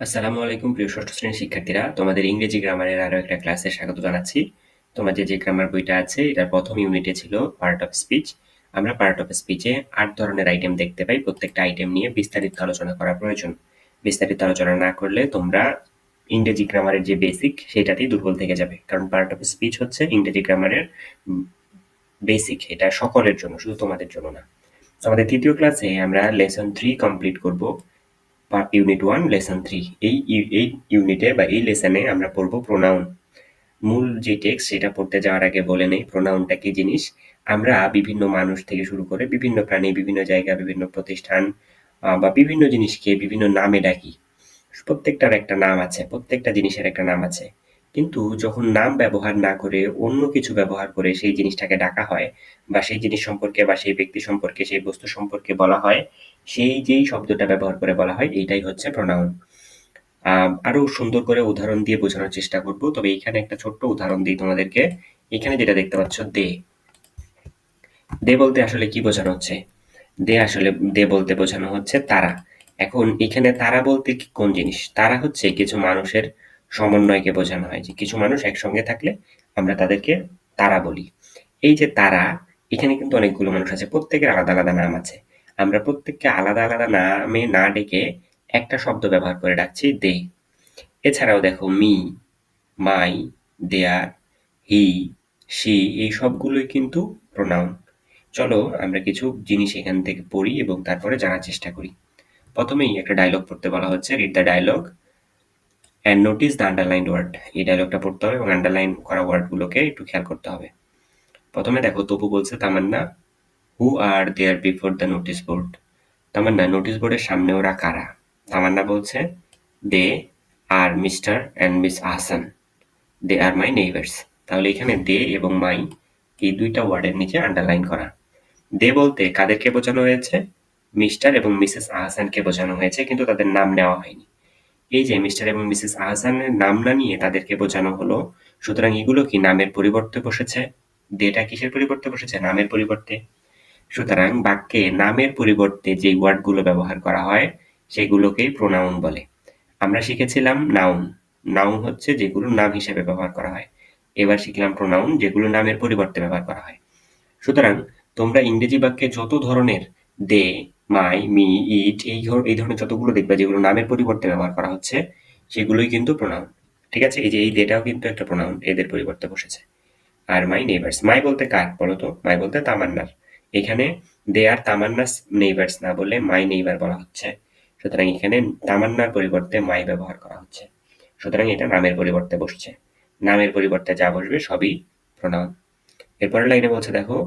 আসসালামু আলাইকুম, প্রিয় ষষ্ঠ শ্রেণির শিক্ষার্থীরা। তোমাদের ইংরেজি গ্রামারের আরও একটা ক্লাসে স্বাগত জানাচ্ছি। তোমাদের যে গ্রামার বইটা আছে, এটার প্রথম ইউনিটে ছিল পার্ট অফ স্পিচ আমরা পার্ট অফ স্পিচে আট ধরনের আইটেম দেখতে পাই। প্রত্যেকটা আইটেম নিয়ে বিস্তারিত আলোচনা করা প্রয়োজন। বিস্তারিত আলোচনা না করলে তোমরা ইংরেজি গ্রামারের যে বেসিক সেটাতেই দুর্বল থেকে যাবে। কারণ পার্ট অফ স্পিচ হচ্ছে ইংরেজি গ্রামারের বেসিক এটা সকলের জন্য, শুধু তোমাদের জন্য না। আমাদের তৃতীয় ক্লাসে আমরা লেসন থ্রি কমপ্লিট করব। ইউনিট ওয়ান লেসন থ্রি এই এই ইউনিটে বা এই লেসনে আমরা পড়ব প্রোনাউন মূল যে টেক্সট সেটা পড়তে যাওয়ার আগে বলে নেই প্রোনাউনটা কি জিনিস? আমরা বিভিন্ন মানুষ থেকে শুরু করে বিভিন্ন প্রাণী, বিভিন্ন জায়গা, বিভিন্ন প্রতিষ্ঠান বা বিভিন্ন জিনিসকে বিভিন্ন নামে ডাকি। প্রত্যেকটার একটা নাম আছে, প্রত্যেকটা জিনিসের একটা নাম আছে। কিন্তু যখন নাম ব্যবহার না করে অন্য কিছু ব্যবহার করে সেই জিনিসটাকে ডাকা হয় বা সেই জিনিস সম্পর্কে বা সেই ব্যক্তি সম্পর্কে, সেই বস্তু সম্পর্কে বলা হয় সেই যেই শব্দটা ব্যবহার করে বলা হয়, এইটাই হচ্ছে প্রোনাউন আরও সুন্দর করে উদাহরণ দিয়ে বোঝানোর চেষ্টা করব, তবে এখানে একটা ছোট্ট উদাহরণ দিই তোমাদেরকে। এখানে যেটা দেখতে পাচ্ছ, দে। দে বলতে আসলে কি বোঝানো হচ্ছে? দে আসলে, দে বলতে বোঝানো হচ্ছে তারা। এখন এখানে তারা বলতে কি, কোন জিনিস? তারা হচ্ছে কিছু মানুষের সমন্বয়কে বোঝানো হয়, যে কিছু মানুষ একসঙ্গে থাকলে আমরা তাদেরকে তারা বলি। এই যে তারা, এখানে কিন্তু অনেকগুলো মানুষ আছে, প্রত্যেকের আলাদা আলাদা নাম আছে। আমরা প্রত্যেককে আলাদা আলাদা নামে না ডেকে একটা শব্দ ব্যবহার করে ডাকছি, দে। এছাড়াও দেখো, me, my, there, he she এই সবগুলোই কিন্তু প্রোনাউন চলো আমরা কিছু জিনিস এখান থেকে পড়ি এবং তারপরে জানার চেষ্টা করি। প্রথমেই একটা ডায়লগ পড়তে বলা হচ্ছে read the dialogue and notice the underline word এই ডায়লগটা পড়তে হবে এবং আন্ডারলাইন করা ওয়ার্ডগুলোকে একটু খেয়াল করতে হবে। প্রথমে দেখো তপু বলছে Tamanna who are there before the notice board Tamanna notice বোর্ডের সামনে ওরা কারা? তামান্না বলছে they are mister and miss Ahsan they are my neighbours তাহলে এখানে দে এবং মাই এই দুইটা ওয়ার্ডের নিচে আন্ডারলাইন করা। দে বলতে কাদেরকে বোঝানো হয়েছে? মিস্টার এবং মিসেস আহসানকে বোঝানো হয়েছে, কিন্তু তাদের নাম নেওয়া হয়নি। এই যে মিস্টার এবং মিসেস আহসানের নাম না নিয়ে তাদেরকে বোঝানো হলো, সুতরাং এগুলো কি নামের পরিবর্তে বসেছে? দেটা কিসের পরিবর্তে বসেছে? নামের পরিবর্তে। সুতরাং বাক্যে নামের পরিবর্তে যে ওয়ার্ডগুলো ব্যবহার করা হয় সেগুলোকেই প্রোনাউন বলে। আমরা শিখেছিলাম নাউন নাউন হচ্ছে যেগুলো নাম হিসেবে ব্যবহার করা হয়। এবার শিখলাম প্রোনাউন যেগুলো নামের পরিবর্তে ব্যবহার করা হয়। সুতরাং তোমরা ইংরেজি বাক্যে যত ধরনের দে, মাই, মি, ইট, এই এই ধরনের যতগুলো দেখবে যেগুলো নামের পরিবর্তে ব্যবহার করা হচ্ছে, সেগুলোই কিন্তু প্রোনাউন ঠিক আছে? এই যে এই দেটাও কিন্তু একটা প্রোনাউন এদের পরিবর্তে বসেছে। আর মাই নেইবার্স মাই বলতে কার বলো তো? মাই বলতে তামান্নার। এখানে দে আর তামান্নাস নেইবার্স না বলে মাই নেইবার বলা হচ্ছে। সুতরাং এখানে তামান্নার পরিবর্তে মাই ব্যবহার করা হচ্ছে। সুতরাং এটা নামের পরিবর্তে বসছে। নামের পরিবর্তে যা বসবে সবই প্রণাম এরপরের লাইনে বলছে, দেখো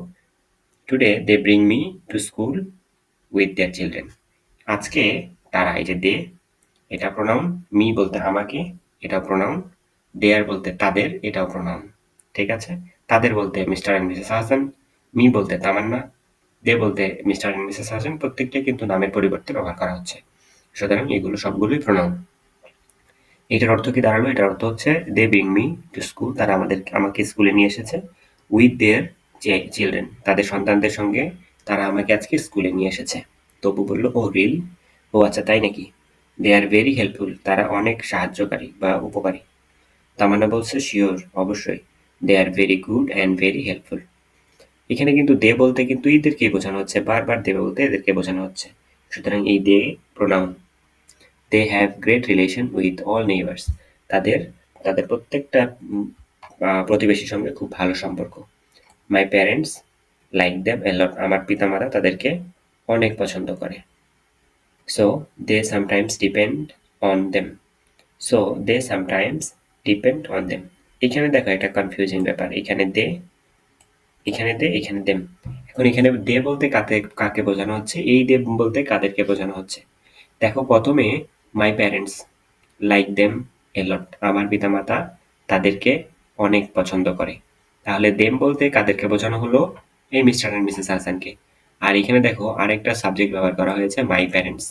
today they bring me to school with their children আজকে তারা, এই যে দে এটা প্রণাম মি বলতে আমাকে, এটাও প্রোনাউন দেয়ার বলতে তাদের, এটাও প্রণাম ঠিক আছে? তাদের বলতে mister and Mrs Hasan me বলতে তামান্না দে বলতে মিস্টার অ্যান্ড মিসেস হাসান প্রত্যেকটাই কিন্তু নামের পরিবর্তে ব্যবহার করা হচ্ছে। সুতরাং এগুলো সবগুলোই প্রোনাউন এটার অর্থ কি দাঁড়াল? এটার অর্থ হচ্ছে they bring me to school তারা আমাদের, আমাকে স্কুলে নিয়ে এসেছে উইথ দেয়ার চিলড্রেন তাদের সন্তানদের সঙ্গে তারা আমাকে আজকে স্কুলে নিয়ে এসেছে। তবু বলল ও রিল ও আচ্ছা তাই নাকি? দে আর ভেরি হেল্পফুল তারা অনেক সাহায্যকারী বা উপকারী। তামান্না বলছে শিওর অবশ্যই। They are very good and very helpful এখানে কিন্তু দে বলতে কিন্তু এদেরকে বোঝানো হচ্ছে, বারবার দে বলতে এদেরকে বোঝানো হচ্ছে। সুতরাং এই they pronoun they have great relation with all neighbours তাদের তাদের প্রত্যেকটা প্রতিবেশীর সঙ্গে খুব ভালো সম্পর্ক। My parents like them a lot আমার পিতামাতা তাদেরকে অনেক পছন্দ করে। So they sometimes depend on them so they sometimes depend on them এখানে দেখো একটা কনফিউজিং ব্যাপার। এখানে দে এখানে দে, এখানে দেম। এখন এখানে দে বলতে কাকে কাকে বোঝানো হচ্ছে? এই দে বলতে কাদেরকে বোঝানো হচ্ছে। দেখো, প্রথমে my parents like them a lot আমার পিতামাতা তাদেরকে অনেক পছন্দ করে। তাহলে দেম বলতে কাদেরকে বোঝানো হলো? এই মিস্টার অ্যান্ড মিসেস হাসানকে। আর এখানে দেখো, আরেকটা সাবজেক্ট ব্যবহার করা হয়েছে মাই প্যারেন্টস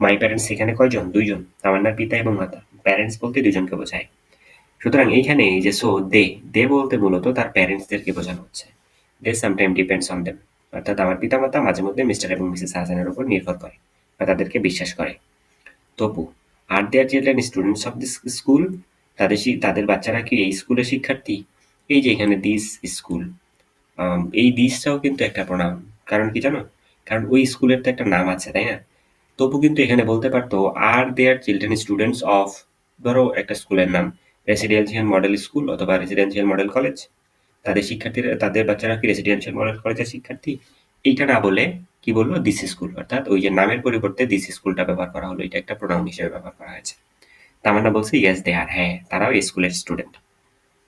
মাই প্যারেন্টস এখানে কয়জন? দুইজন। তামান্নার পিতা এবং মাতা। প্যারেন্টস বলতে দুজনকে বোঝায়। সুতরাং এইখানে এই যে সো দে দে বলতে মূলত তার প্যারেন্টসদেরকে বোঝানো হচ্ছে। They sometime depends on them অর্থাৎ আমার পিতামাতা মাঝে মধ্যে মিস্টার এবং মিসেস হাসানের উপর নির্ভর করে বা তাদেরকে বিশ্বাস করে। Tapu are their children students of this school তাদের তাদের বাচ্চারা কি এই স্কুলের শিক্ষার্থী? এই যে এখানে দিস স্কুল এই দিসটাও কিন্তু একটা প্রণাম কারণ কি জানো? কারণ ওই স্কুলের তো একটা নাম আছে, তাই না? তবু কিন্তু এখানে বলতে পারতো are their children students of ধরো একটা স্কুলের নাম রেসিডেন্সিয়াল মডেল স্কুল অথবা রেসিডেন্সিয়াল মডেল কলেজ তাদের শিক্ষার্থীরা, তাদের বাচ্চারা কি রেসিডেন্সিয়াল মডেল কলেজের শিক্ষার্থী? এইটা না বলে কি বলল দিস স্কুল অর্থাৎ ওই যে নামের পরিবর্তে দিস স্কুলটা ব্যবহার করা হলো, এটা একটা প্রোনাউন হিসেবে ব্যবহার করা হয়েছে। তামান্না বলছে ইয়েস দে আর হ্যাঁ তারাও স্কুলের student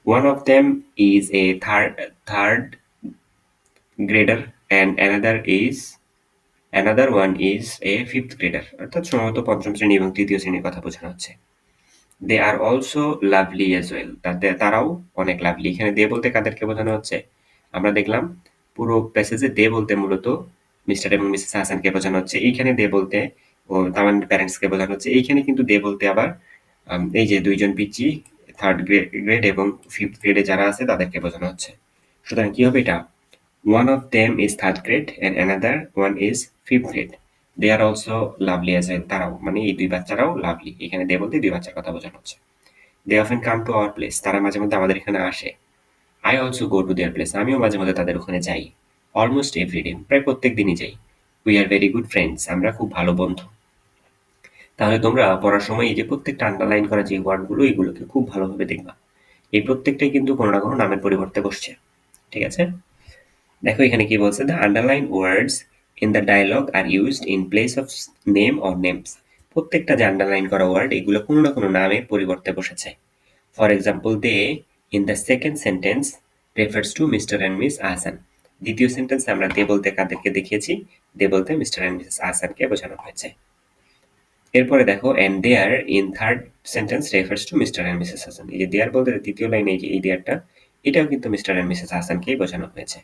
one of them is a third third grader and another is another one is a fifth grader অর্থাৎ সম্ভবত পঞ্চম শ্রেণি এবং তৃতীয় শ্রেণির কথা বোঝানো হচ্ছে। They are also lovely as well তাদের তারাও অনেক লাভলি এখানে দে বলতে কাদেরকে বোঝানো হচ্ছে? আমরা দেখলাম পুরো প্যাসেজে দে বলতে মূলত মিস্টার এবং মিসেস হাসানকে বোঝানো হচ্ছে। এইখানে দে বলতে ও তামান প্যারেন্টসকে বোঝানো হচ্ছে। এইখানে কিন্তু দে বলতে আবার এই যে দুইজন পিচি থার্ড গ্রেড এবং ফিফথ গ্রেডে যারা আছে তাদেরকে বোঝানো হচ্ছে। সুতরাং কি হবে এটা? One of them is third grade and another one is fifth grade they are also lovely as well তারাও মানে এই দুই বাচ্চারাও লাভলি এখানে দে বলতে দুই বাচ্চার কথা বোঝানো হচ্ছে। They often come to our place তারা মাঝে মধ্যে আমাদের এখানে আসে। I also go to their place আমিও মাঝে মধ্যে তাদের ওখানে যাই। অলমোস্ট এভরিডে প্রায় প্রত্যেক দিনই যাই। We are very good friends আমরা খুব ভালো বন্ধু। তাহলে তোমরা পড়ার সময় এই যে প্রত্যেকটা আন্ডারলাইন করা যে ওয়ার্ডগুলো, এগুলোকে খুব ভালোভাবে দেখবা। এই প্রত্যেকটাই কিন্তু কোনো না কোনো নামের পরিবর্তে বসছে। ঠিক আছে? দেখো এখানে কি বলছে? The underline words in the dialogue are used in place of name or names প্রত্যেকটা যে আন্ডারলাইন করা ওয়ার্ড এগুলো কোনো না কোনো নামের পরিবর্তে বসেছে। For example they in the second sentence refers to mister and miss Ahsan দ্বিতীয় সেন্টেন্স আমরা দে বলতে কাদেরকে দেখিয়েছি দে বলতে মিস্টার অ্যান্ড মিসেস আহসানকে বোঝানো হয়েছে। এরপরে দেখো and their in third sentence refers to mister and Mrs Hasan এই যে দেয়ার বলতে তৃতীয় লাইনে এই যে এই দেয়ারটা, এটাও কিন্তু মিস্টার অ্যান্ড মিসেস হাসানকেই বোঝানো হয়েছে।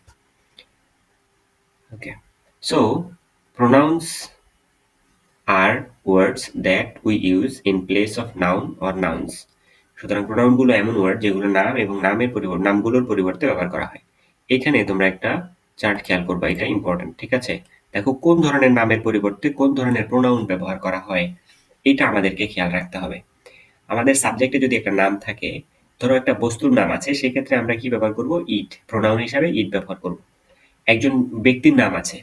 Okay so pronouns are words that we use in place of noun or nouns সুতরাং প্রোনাউনগুলো এমন ওয়ার্ড যেগুলো নাম এবং নামের পরিবর্তে নামগুলোর পরিবর্তে ব্যবহার করা হয়। এখানে তোমরা একটা চার্ট খেয়াল করবা, এটা ইম্পর্টেন্ট ঠিক আছে? দেখো কোন ধরনের নামের পরিবর্তে কোন ধরনের প্রোনাউন ব্যবহার করা হয়, এটা আমাদেরকে খেয়াল রাখতে হবে। আমাদের সাবজেক্টে যদি একটা নাম থাকে, ধরো একটা বস্তুর নাম আছে, সেক্ষেত্রে আমরা কি ব্যবহার করব? ইট প্রোনাউন হিসাবে ইট ব্যবহার করব। একজন ব্যক্তির নাম আছে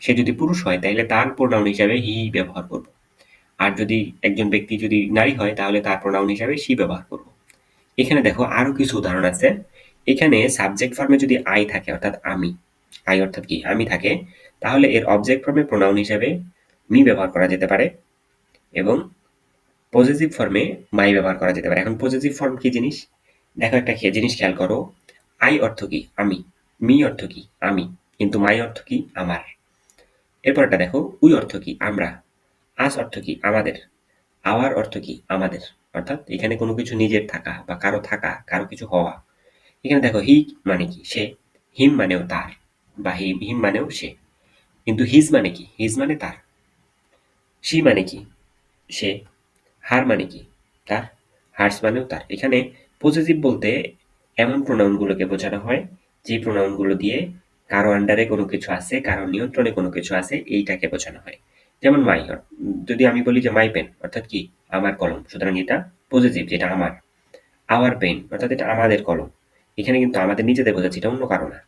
সে যদি পুরুষ হয় তাহলে তার প্রোনাউন হিসাবে হি ব্যবহার করব। আর যদি একজন ব্যক্তি যদি নারী হয়, তাহলে তার প্রোনাউন হিসাবে সি ব্যবহার করব। এখানে দেখো আরও কিছু উদাহরণ আছে। এখানে সাবজেক্ট ফর্মে যদি আই থাকে, অর্থাৎ আমি আই অর্থাৎ কি? আমি থাকে, তাহলে এর অবজেক্ট ফর্মে প্রোনাউন হিসাবে মি ব্যবহার করা যেতে পারে এবং পজিটিভ ফর্মে মাই ব্যবহার করা যেতে পারে। এখন পজিটিভ ফর্ম কি জিনিস? দেখো একটা জিনিস খেয়াল করো। আই অর্থ কি? আমি। মি অর্থ কি? আমি। কিন্তু মাই অর্থ কি? আমার। এরপরটা দেখো, উই অর্থ কি? আমরা। আস অর্থ কি? আমাদের। আওয়ার অর্থ কি? আমাদের। অর্থাৎ এখানে কোনো কিছু নিজের থাকা বা কারও থাকা, কারও কিছু হওয়া। এখানে দেখো হি মানে কি? সে। হিম মানেও তার বা হিম হিম মানেও সে। কিন্তু হিজ মানে কি? হিজ মানে তার। সি মানে কি? সে। হার মানে কি? তার। হার্স মানেও তার। এখানে পজিটিভ বলতে এমন প্রোনাউনগুলোকে বোঝানো হয়, যে প্রোনাউনগুলো দিয়ে কারও আন্ডারে কোনো কিছু আছে, কারও নিয়ন্ত্রণে কোনো কিছু আছে, এইটাকে বোঝানো হয়। যেমন মাই যদি আমি বলি যে মাই পেন অর্থাৎ কি? আমার কলম। সুতরাং এটা পজিটিভ যেটা আমার। আওয়ার পেন অর্থাৎ এটা আমাদের কলম। এখানে কিন্তু আমাদের নিজেদের বোঝাচ্ছে, এটা অন্য কারও না।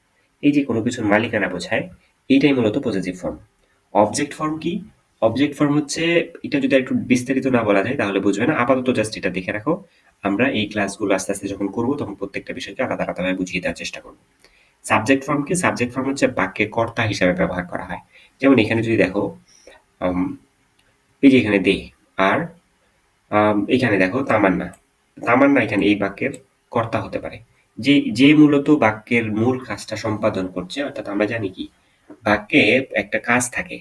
এই যে কোনো কিছুর মালিকানা বোঝায়, এইটাই মূলত পজিটিভ ফর্ম অবজেক্ট ফর্ম কি? অবজেক্ট ফর্ম হচ্ছে, এটা যদি একটু বিস্তারিত না বলা যায়, তাহলে বুঝবে না। আপাতত জাস্ট এটা দেখে রাখো। আমরা এই ক্লাসগুলো আস্তে আস্তে যখন করব, তখন প্রত্যেকটা বিষয়কে আলাদা আলাদাভাবে বুঝিয়ে দেওয়ার চেষ্টা করব। সাবজেক্ট ফর্ম কি সাবজেক্ট ফর্ম হচ্ছে বাক্যে কর্তা হিসাবে ব্যবহার করা হয়। যেমন এখানে যদি দেখো এই যে এখানে দে, আর এখানে দেখো তামান্না। তামান্না এখানে এই বাক্যের কর্তা হতে পারে। যে যে মূলত বাক্যের মূল কাজটা সম্পাদন করছে, অর্থাৎ আমরা জানি কি, বাক্যে একটা কাজ থাকে।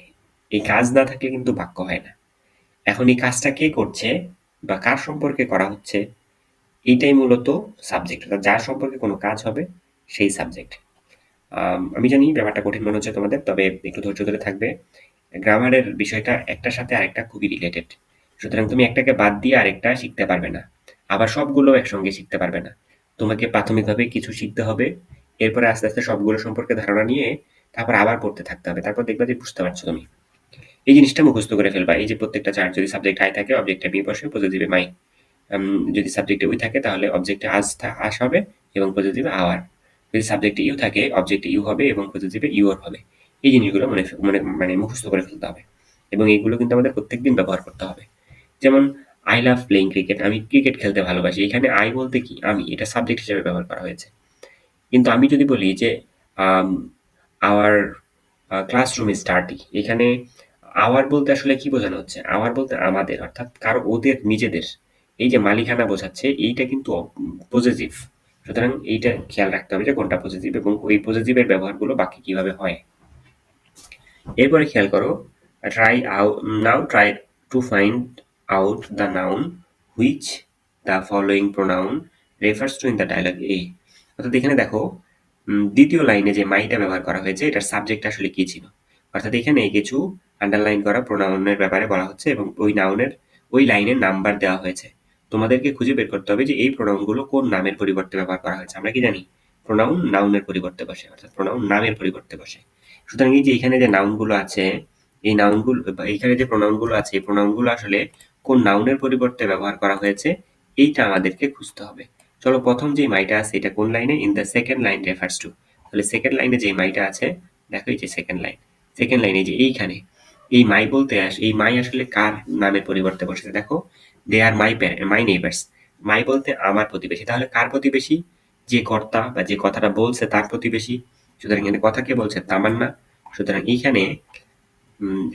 এই কাজ না থাকলে কিন্তু বাক্য হয় না। এখন এই কাজটা কে করছে বা কার সম্পর্কে করা হচ্ছে, এইটাই মূলত সাবজেক্ট অর্থাৎ যার সম্পর্কে কোনো কাজ হবে, সেই সাবজেক্ট আমি জানি ব্যাপারটা কঠিন মনে হচ্ছে তোমাদের, তবে একটু ধৈর্য ধরে থাকবে। গ্রামারের বিষয়টা একটার সাথে আরেকটা খুবই রিলেটেড সুতরাং তুমি একটাকে বাদ দিয়ে আরেকটা শিখতে পারবে না। আবার সবগুলো একসঙ্গে শিখতে পারবে না। তোমাকে প্রাথমিকভাবে কিছু শিখতে হবে, এরপরে আস্তে আস্তে সবগুলো সম্পর্কে ধারণা নিয়ে তারপর আবার পড়তে থাকতে হবে। তারপর দেখবে যে বুঝতে পারছ তুমি। এই জিনিসটা মুখস্থ করে ফেলবা। এই যে প্রত্যেকটা চার্ট যদি সাবজেক্ট আই থাকে অবজেক্টে বি বসে পজিটিভে মাই যদি সাবজেক্টে উই থাকে, তাহলে অবজেক্টে আজ আস হবে এবং পজিটিভে আওয়ার। যদি সাবজেক্টে ইউ থাকে অবজেক্টে ইউ হবে এবং পজিটিভে ইউর হবে। এই জিনিসগুলো মনে মনে মানে মুখস্থ করে ফেলতে হবে। এবং এইগুলো কিন্তু আমাদের প্রত্যেকদিন ব্যবহার করতে হবে। যেমন আই লাভ প্লেইং ক্রিকেট আমি ক্রিকেট খেলতে ভালোবাসি। এখানে আই বলতে কি? আমি, এটা সাবজেক্ট হিসেবে ব্যবহার করা হয়েছে। কিন্তু আমি যদি বলি যে আওয়ার ক্লাসরুম ইজ ডার্টি এখানে আওয়ার বলতে আসলে কি বোঝানো হচ্ছে? আওয়ার বলতে আমাদের, অর্থাৎ কারও, ওদের, নিজেদের। এই যে মালিকানা বোঝাচ্ছে, এইটা কিন্তু পজিটিভ সুতরাং এইটা খেয়াল রাখতে হবে যে কোনটা পজিটিভ এবং ওই পজিটিভের ব্যবহারগুলো বাকি কীভাবে হয়। এরপরে খেয়াল করো try out now try to find out the noun which the following pronoun refers to in the dialogue এ অর্থাৎ এখানে দেখো দ্বিতীয় লাইনে যে মাইটা ব্যবহার করা হয়েছে, এটার সাবজেক্ট আসলে কি ছিল? অর্থাৎ এখানে কিছু আন্ডারলাইন করা প্রোনাউনের ব্যাপারে বলা হচ্ছে এবং ওই নাউনের ওই লাইনের নাম্বার দেওয়া হয়েছে। তোমাদেরকে খুঁজে বের করতে হবে যে এই প্রোনাউনগুলো কোন নামের পরিবর্তে ব্যবহার করা হয়েছে। আমরা কি জানি? প্রোনাউন নাউনের পরিবর্তে বসে, অর্থাৎ প্রোনাউন নামের পরিবর্তে বসে। সুতরাং এই যে এখানে যে নাউনগুলো আছে, এই নাউনগুলো এখানে যে প্রোনাউনগুলো আছে, এই প্রোনাউনগুলো আসলে কোন নাউনের পরিবর্তে ব্যবহার করা হয়েছে, এইটা আমাদেরকে খুঁজতে হবে। চলো প্রথম যে মাইটা আছে, এটা কোন লাইনে? In the second line refers to তাহলে সেকেন্ড লাইনে যে মাইটা আছে, দেখো এই যে সেকেন্ড লাইন সেকেন্ড লাইনে যে এইখানে, এই মাই বলতে আস, এই মাই আসলে কার নামের পরিবর্তে বসে দেখো দে আর মাই মাই নেইবার্স মাই বলতে আমার প্রতিবেশী। তাহলে কার প্রতিবেশী? যে কর্তা বা যে কথাটা বলছে তার প্রতিবেশী। সুতরাং এখানে কথা কে বলছে? তামান্না। সুতরাং এইখানে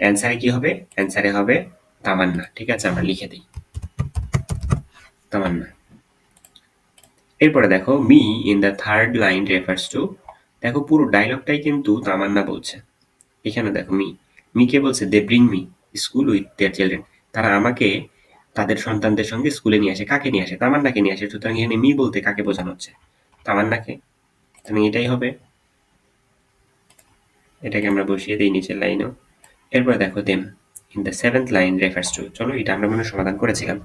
অ্যান্সারে কি হবে? অ্যান্সারে হবে তামান্না। ঠিক আছে, আমরা লিখে দিই। তামান্না। এরপরে দেখো me in the third line refers to দেখো পুরো ডায়লগটাই কিন্তু তামান্না বলছে। এখানে দেখো মি মি কে বলছে? They bring me school with their children তারা আমাকে তাদের সন্তানদের সঙ্গে স্কুলে নিয়ে আসে, কাকে নিয়ে আসে? তামান্নাকে নিয়ে আসে। সুতরাং এখানে মি বলতে কাকে বোঝানো হচ্ছে? তামান্নাকে। সুতরাং এটাই হবে। এটাকে আমরা বসিয়ে দিই নিচের লাইনও। এরপরে দেখো them in the seventh line refers to চলো এটা আমরা মনে সমাধান করেছিলাম।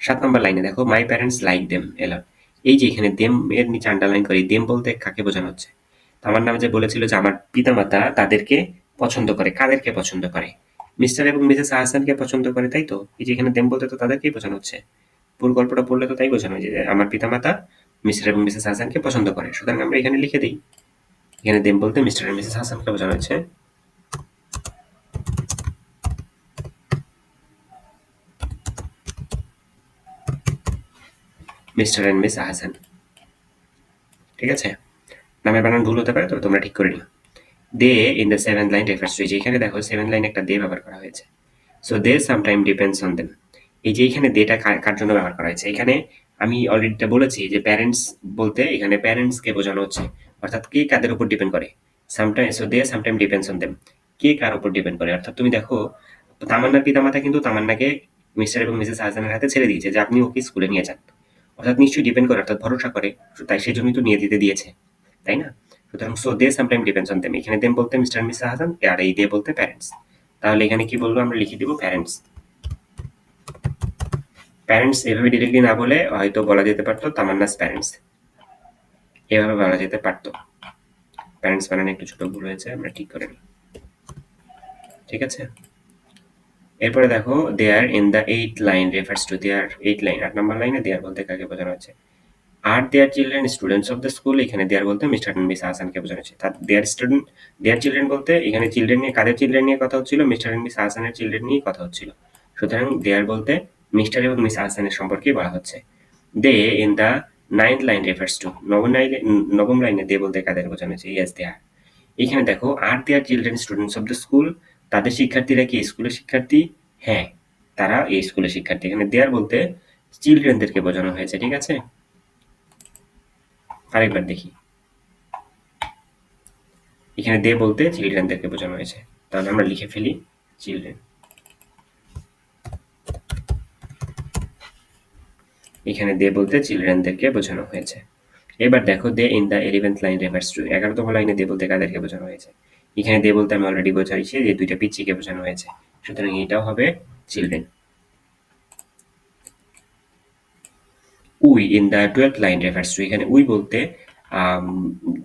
সাত নম্বর লাইনে দেখো মাই প্যারেন্টস লাইক দেম এলাম এই যে এখানে দেম এর নিচে আন্ডারলাইন করি দেম বলতে কাকে বোঝানো হচ্ছে? নামে যে বলেছিল যে আমার পিতামাতা তাদেরকে পছন্দ করে, কাদেরকে পছন্দ করে? মিস্টার এবং মিসেস আহসানকে পছন্দ করে, তাই তো? এই যে এখানে দেম বলতে তো তাদেরকেই বোঝানো হচ্ছে। পুরো গল্পটা পড়লে তো তাই বোঝানো যে আমার পিতামাতা মিস্টার এবং মিসেস হাসানকে পছন্দ করে। সুতরাং আমরা এখানে লিখে দিই। এখানে দেম বলতে মিস্টার এবং মিসেস হাসানকে বোঝানো হচ্ছে। Mister and miss Ahsan. ঠিক আছে? নামের বানান ভুল হতে পারে তো তোমরা ঠিক করে নিও। They in the seven line refers to এখানে দেখো সেভেন লাইন একটা দে ব্যবহার করা হয়েছে। So they sometime depends on them এই যে এখানে দেটা কার জন্য ব্যবহার করা হয়েছে? এখানে আমি অলরেডি বলেছি যে প্যারেন্টস বলতে এখানে প্যারেন্টসকে বোঝানো হচ্ছে। অর্থাৎ কে কাদের উপর ডিপেন্ড করে? Sometime so they sometime depends on them কে কার উপর ডিপেন্ড করে? অর্থাৎ তুমি দেখো, তামান্নার পিতামাতা কিন্তু তামান্নাকে মিস্টার এবং মিসেস হাসানের হাতে ছেড়ে দিয়েছে যে আপনি ওকে স্কুলে নিয়ে যান। অর্থাৎ নিশ্চয়ই ডিপেন্ড করে, অর্থাৎ ভরসা করে। তাই সেই জন্যই তো নিয়ে দিতে দিয়েছে। তাই না? সুতরাং so they sometime depends on them এখানে দেম বলতে মিস্টার মিস হাসান আর এই দে বলতে প্যারেন্টস তাহলে এখানে কি বলব, আমরা লিখে দিব প্যারেন্টস প্যারেন্টস এভাবে ডিরেক্টলি না বলে হয়তো বলা যেতে পারতো, তামান্নাস প্যারেন্টস এভাবে বলা যেতে পারতো। প্যারেন্টস বানানো একটু ছোট ভুল হয়েছে, আমরা ঠিক করে নিই। ঠিক আছে? এরপরে দেখো their in the eight line refers to their eight line আট নম্বর লাইনে দেয়ার বলতে কাকে বোঝানো হচ্ছে? আর their children students of the school এখানে দেয়ার বলতে মিস্টার অ্যান্ড মিস আহসানকে বোঝানো হচ্ছে তার দেয়ার স্টুডেন্ট দেয়ার চিলড্রেন বলতে এখানে চিলড্রেন নিয়ে, কাদের চিলড্রেন নিয়ে কথা হচ্ছিল? মিস্টার অ্যান্ড মিস আহসানের চিলড্রেন নিয়ে কথা হচ্ছিল। সুতরাং দেয়ার বলতে মিস্টার এবং মিস আহসানের সম্পর্কে বলা হচ্ছে। They in the ninth line refers to নবম লাইনে নবম লাইনে দে বলতে কাদের বোঝানো হচ্ছে ইয়েস দে আর এখানে দেখো, আর their children students of the school তাদের শিক্ষার্থীরা কি স্কুলের শিক্ষার্থী? হ্যাঁ তারা এই স্কুলের শিক্ষার্থী। এখানে দেয়ার বলতে চিলড্রেনদেরকে বোঝানো হয়েছে, ঠিক আছে? আরেকবার দেখি। এখানে দে বলতে চিলড্রেনদেরকে বোঝানো হয়েছে। তাহলে আমরা লিখে ফেলি চিলড্রেন এখানে দে বলতে চিলড্রেনদেরকে বোঝানো হয়েছে। এবার দেখো they in the eleventh line refers to এগারোতম লাইনে দে বলতে কাদেরকে বোঝানো হয়েছে? এখানে দে বলতে আমি অলরেডি বোঝাইছি যে দুইটা পিচ্চিকে বোঝানো হয়েছে। সুতরাং এটাও হবে children we in the twelve line refers to এখানে উই বলতে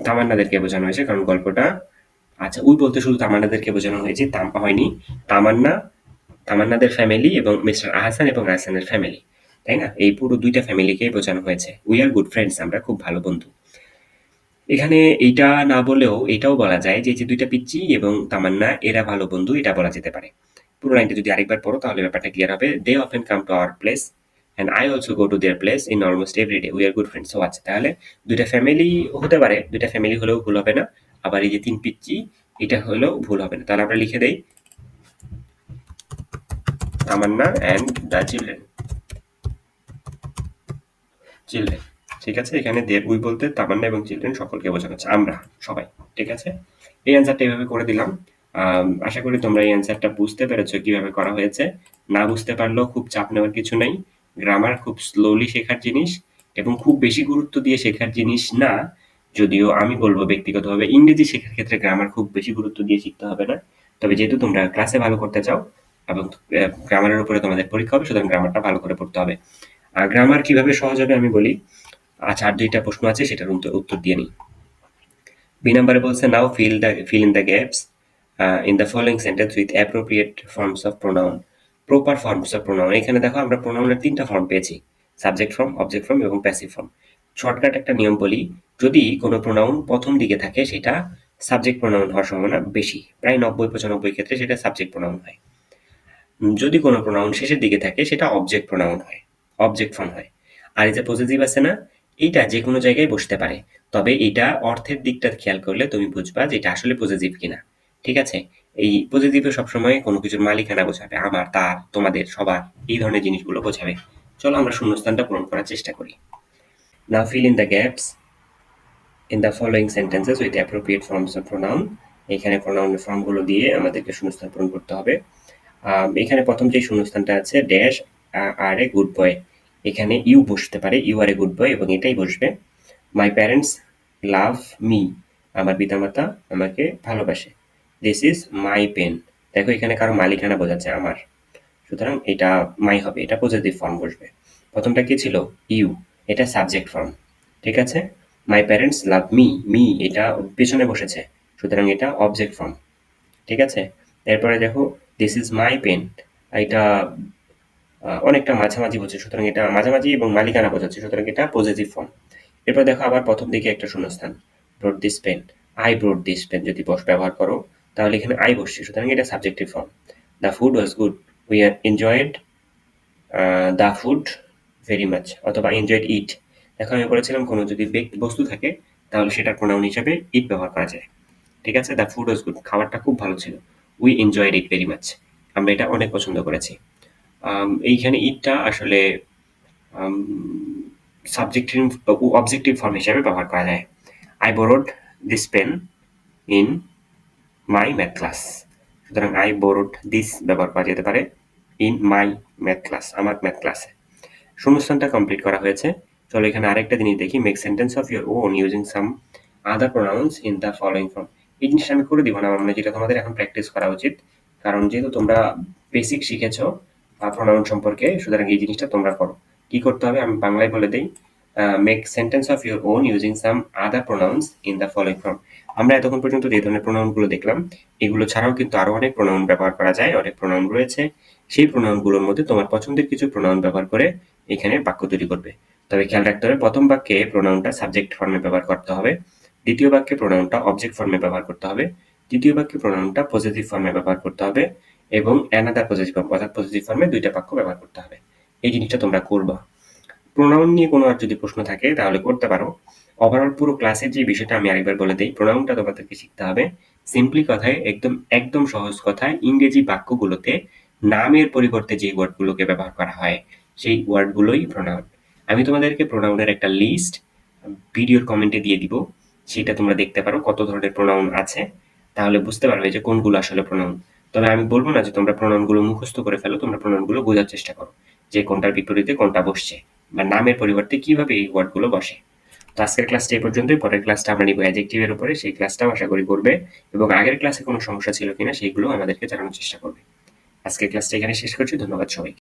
তামান্নাদেরকে বোঝানো হয়েছে, কারণ গল্পটা আচ্ছা উই বলতে শুধু তামান্নাদেরকে বোঝানো হয়েছে, তাম, হয়নি, তামান্না, তামান্নাদের ফ্যামিলি এবং মিস্টার আহসান এবং আহসানের ফ্যামিলি তাই না? এই পুরো দুইটা ফ্যামিলিকেই বোঝানো হয়েছে। উই আর গুড ফ্রেন্ডস, আমরা খুব ভালো বন্ধু। এখানে এইটা না বলেও, এটাও বলা যায় যে যে দুইটা পিচ্চি এবং তামান্না, এরা ভালো বন্ধু, এটা বলা যেতে পারে। পুরো লাইনটা যদি আরেকবার পড়ো, তাহলে ব্যাপারটা ক্লিয়ার হবে। They often come to our place and I also go to their place in almost every day we are good friends ও আচ্ছা তাহলে দুইটা ফ্যামিলি হতে পারে। দুইটা ফ্যামিলি হলেও ভুল হবে না। আবার এই যে তিন পিচ্চি, এটা হলেও ভুল হবে না। তাহলে আমরা লিখে দেই। Tamanna and the children children ঠিক আছে? এখানে দেব, উই বলতে তামান্না এবং চিলড্রেন সকলকে বোঝানো হচ্ছে। আমরা সবাই, ঠিক আছে? এই অ্যান্সারটা এভাবে করে দিলাম। আশা করি তোমরা এই অ্যান্সারটা বুঝতে পেরেছ কীভাবে করা হয়েছে। না বুঝতে পারলেও খুব চাপ নেওয়ার কিছু নেই। গ্রামার খুব স্লোলি শেখার জিনিস এবং খুব বেশি গুরুত্ব দিয়ে শেখার জিনিস না। যদিও আমি বলব ব্যক্তিগতভাবে ইংরেজি শেখার ক্ষেত্রে গ্রামার খুব বেশি গুরুত্ব দিয়ে শিখতে হবে না। তবে যেহেতু তোমরা ক্লাসে ভালো করতে চাও এবং গ্রামারের উপরে তোমাদের পরীক্ষা হবে, সুতরাং গ্রামারটা ভালো করে পড়তে হবে। আর গ্রামার কীভাবে সহজ হবে আমি বলি আচ্ছা আর দুইটা প্রশ্ন আছে, সেটার উত্তর দিয়ে নিই। বি নাম্বারে বলছে now fill the fill in the gaps in the following sentence with appropriate forms of pronoun proper forms of pronoun এখানে দেখো আমরা প্রোনাউনের তিনটা ফর্ম পেয়েছি। সাবজেক্ট ফর্ম অবজেক্ট ফর্ম এবং প্যাসিভ ফর্ম শর্টকাট একটা নিয়ম বলি, যদি কোনো প্রোনাউন প্রথম দিকে থাকে, সেটা সাবজেক্ট প্রোনাউন হওয়ার সম্ভাবনা বেশি। প্রায় নব্বই, পঁচানব্বই ক্ষেত্রে সেটা সাবজেক্ট প্রোনাউন হয়। যদি কোনো প্রোনাউন শেষের দিকে থাকে, সেটা অবজেক্ট প্রোনাউন হয়। অবজেক্ট ফর্ম হয়। আর এই যে পজিটিভ আছে না, এইটা যে কোনো জায়গায় বসতে পারে। তবে এটা অর্থের দিকটা খেয়াল করলে তুমি বুঝবা যে এটা আসলে পজিটিভ কিনা। ঠিক আছে? এই পজিটিভে সবসময় কোনো কিছুর মালিকানা বোঝাবে, আমার, তার, তোমাদের, সবার, এই ধরনের জিনিসগুলো বোঝাবে। চলো আমরা শূন্যস্থানটা পূরণ করার চেষ্টা করি। না fill in the gaps in the following sentences with appropriate forms of pronoun এখানে প্রোনাউনের ফর্মগুলো দিয়ে আমাদেরকে শূন্যস্থান পূরণ করতে হবে। এখানে প্রথম যে শূন্যস্থানটা আছে dash R a good boy এখানে ইউ বসতে পারে you R a good boy এবং এটাই বসবে। মাই প্যারেন্টস লাভ মি আমার পিতামাতা আমাকে ভালোবাসে। দিস ইজ মাই পেন দেখো, এখানে কারও মালিকানা বোঝাচ্ছে আমার। সুতরাং এটা মাই হবে, এটা পজিটিভ ফর্ম বসবে। প্রথমটা কি ছিল? ইউ এটা সাবজেক্ট ফর্ম ঠিক আছে? My parents love me me এটা পেছনে বসেছে। সুতরাং এটা অবজেক্ট ফর্ম ঠিক আছে? এরপরে দেখো দিস ইজ মাই পেন এটা অনেকটা মাঝামাঝি বোঝে সুতরাং এটা মাঝামাঝি এবং মালিকানা বোঝাচ্ছে, সুতরাং এটা পজিটিভ ফর্ম এরপর দেখো আবার প্রথম দিকে একটা শূন্যস্থান। Borrowed this pen I borrowed this pen যদি বস ব্যবহার করো। তাহলে এখানে আই বসছে। সুতরাং এটা subjective form the food was good we are enjoyed the food very much অথবা এনজয়েড ইট দেখো, আমি বলেছিলাম কোনো যদি ব্যক্তি, বস্তু থাকে, তাহলে সেটার প্রোনাউন হিসাবে ইট ব্যবহার করা যায়। ঠিক আছে? দ্য ফুড ওয়াজ গুড খাবারটা খুব ভালো ছিল। We enjoyed it very much আমরা এটা অনেক পছন্দ করেছি। এইখানে ইটটা আসলে সাবজেক্টিভ অবজেক্টিভ ফর্ম হিসাবে ব্যবহার করা যায়। I borrowed this pen in my math class সুতরাং আই বোরোড দিস ব্যবহার করা যেতে পারে ইন মাই ম্যাথ ক্লাস আমার ম্যাথ ক্লাসে শূন্যস্থানটা কমপ্লিট করা হয়েছে। চলো এখানে আরেকটা জিনিস দেখি। Make sentence of your own using some other pronouns in the following form এই জিনিসটা আমি করে দিব না মানে যেটা তোমাদের এখন প্র্যাকটিস করা উচিত। কারণ যেহেতু তোমরা বেসিক শিখেছো প্রোনাউন সম্পর্কে, সুতরাং এই জিনিসটা তোমরা করো। কি করতে হবে? আমি বাংলায় বলে দিই। Make sentence of your own using some other pronouns in the following form আমরা এতক্ষণ পর্যন্ত যে ধরনের প্রোনাউনগুলো দেখলাম, এগুলো ছাড়াও কিন্তু আরও অনেক প্রোনাউন ব্যবহার করা যায়, অনেক প্রোনাউন রয়েছে। সেই প্রোনাউনগুলোর মধ্যে তোমার পছন্দের কিছু প্রোনাউন ব্যবহার করে এখানে বাক্য তৈরি করবে। তবে খেয়াল রাখতে হবে, প্রথম বাক্যে প্রোনাউনটা সাবজেক্ট ফর্মে ব্যবহার করতে হবে, দ্বিতীয় বাক্যে প্রোনাউনটা অবজেক্ট ফর্মে ব্যবহার করতে হবে, তৃতীয় বাক্যে প্রোনাউনটা পজিটিভ ফর্মে ব্যবহার করতে হবে এবং অ্যানাদার পজিটিভ ফর্ম অর্থাৎ পজিটিভ ফর্মে দুইটা বাক্য ব্যবহার করতে হবে। এই জিনিসটা তোমরা করবা। প্রোনাউন নিয়ে কোনো আর যদি প্রশ্ন থাকে তাহলে করতে পারো। ওভারঅল পুরো ক্লাসের যে বিষয়টা আমি আরেকবার বলে দিই প্রোনাউনটা তোমাদেরকে শিখতে হবে। সিম্পলি কথায়, একদম একদম সহজ কথায় ইংরেজি বাক্যগুলোতে নামের পরিবর্তে যে ওয়ার্ডগুলোকে ব্যবহার করা হয়, সেই ওয়ার্ডগুলোই প্রোনাউন আমি তোমাদেরকে প্রোনাউনের একটা লিস্ট ভিডিওর কমেন্টে দিয়ে দিব, সেটা তোমরা দেখতে পারো কত ধরনের প্রোনাউন আছে। তাহলে বুঝতে পারবে যে কোনগুলো আসলে প্রোনাউন তবে আমি বলব না যে তোমরা প্রণয়নগুলো মুখস্থ করে ফেলো, তোমরা প্রণয়নগুলো বোঝার চেষ্টা করো, যে কোনটার বিপরীতে কোনটা বসছে, বা নামের পরিবর্তে কীভাবে এই ওয়ার্ডগুলো বসে। তো আজকের ক্লাসটা এই পর্যন্তই। পরের ক্লাসটা আমরা নিব অ্যাজেক্টিভের উপরে। সেই ক্লাসটাও আশা করি করবে এবং আগের ক্লাসে কোনো সমস্যা ছিল কিনা সেইগুলো আমাদেরকে জানানোর চেষ্টা করবে। আজকের ক্লাসটা এখানে শেষ করছি। ধন্যবাদ সবাইকে।